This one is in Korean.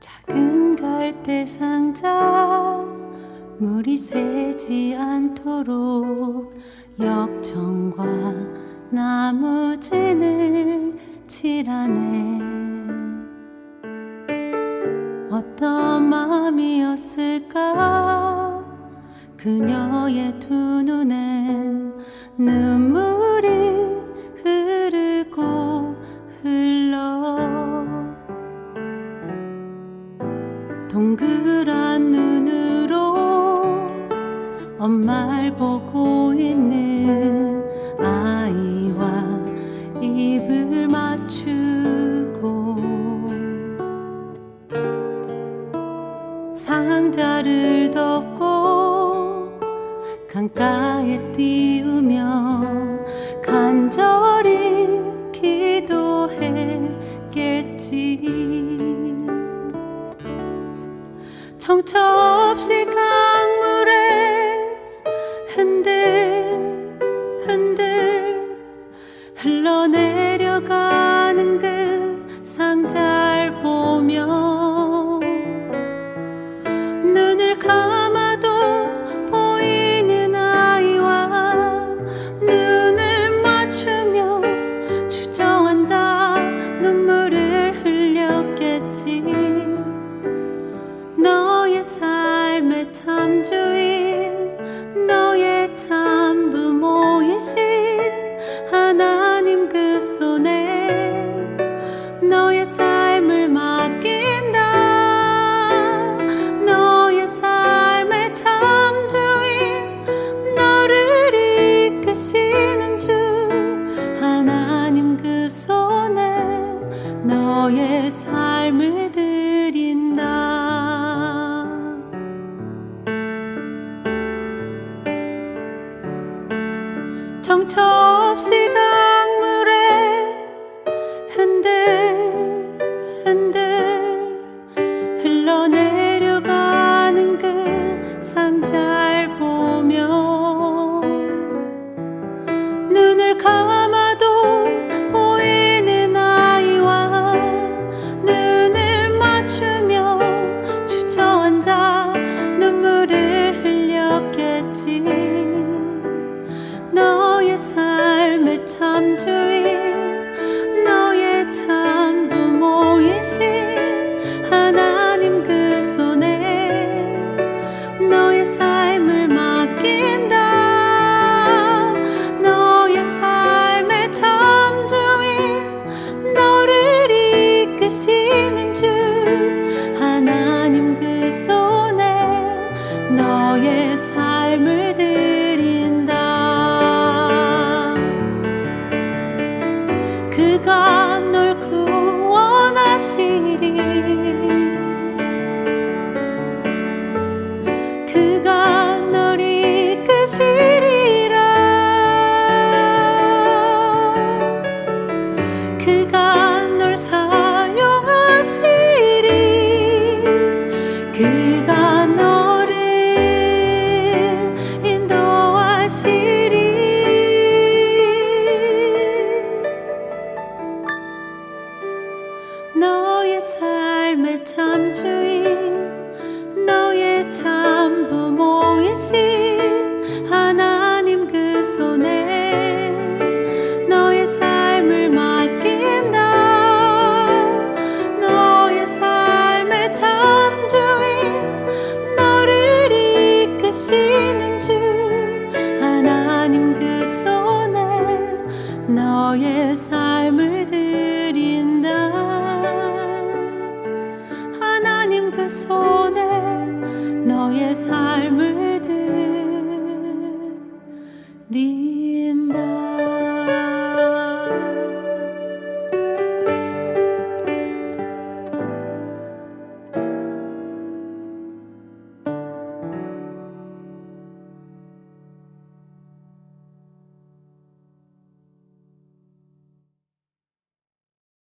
작은 갈대 상자 물이 새지 않도록 역청과 나무진을 칠하네. 어떤 마음이었을까? 그녀의 두 눈엔 눈물 엄마를 보고 있는 아이와 입을 맞추고 상자를 덮고 강가에 띄우며 간절히 기도했겠지. 청첩 시간 보시는 주 하나님 그 손에 너의 삶을 드린다. 하나님 그 손에 너의 삶을